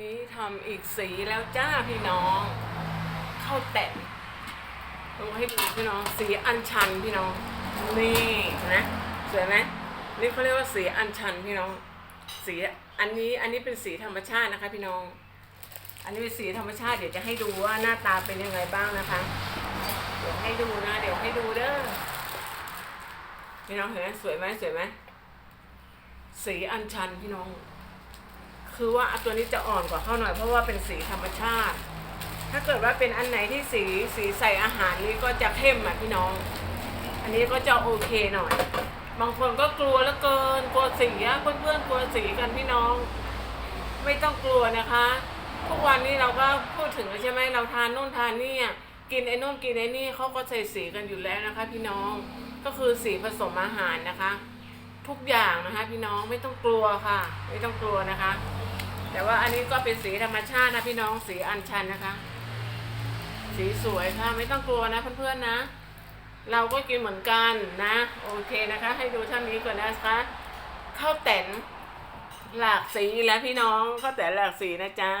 นี่ทำอีกสีแล้วจ้าพี่น้องข้าวแต่นดูให้ดูพี่น้องสีอัญชันพี่น้องนี่นะสวยไหมนี่เขาเรียกว่าสีอัญชันพี่น้อง สีอันนี้อันนี้เป็นสีธรรมชาตินะคะ พี่น้อง อันนี้เป็นสีธรรมชาติเดี๋ยวจะให้ดูว่าหน้าตาเป็นยังไงบ้างนะคะ เดี๋ยวให้ดูนะเดี๋ยวให้ดูเด้อพี่น้องเห็นไหมสวยไหมสวยไหมสีอัญชันพี่น้อง คือว่าตัวนี้จะอ่อนกว่าเข้าหน่อย เพราะว่าเป็นสีธรรมชาติ ถ้าเกิดว่าเป็นอันไหนที่สีสีใส่อาหารนี่ก็จะเข้มอะพี่น้อง อันนี้ก็จะโอเคหน่อย บางคนก็กลัวแล้วเกินกลัวสีอะเพื่อนๆกลัวสีกันพี่น้อง ไม่ต้องกลัวนะคะทุกวันนี้เราก็พูดถึงใช่ไหมเราทานนู่นทานนี่กินไอ้นู่นกินไอ้นี่เขาก็ใส่สีกันอยู่แล้วนะคะ พี่น้องก็คือสีผสมอาหารนะคะ ทุกอย่างนะคะ พี่น้องไม่ต้องกลัวค่ะ ไม่ต้องกลัวนะคะ แต่ว่าอันนี้ก็เป็นสีธรรมชาตินะพี่น้องสีอัญชันนะคะ สีสวยค่ะไม่ต้องกลัวนะเพื่อนๆนะ เราก็กินเหมือนกันนะ โอเคนะคะ ให้ดูเท่านี้ก่อนนะคะข้าวแต่นหลากสีแล้วพี่น้องข้าวแต่นหลากสีนะจ๊ะ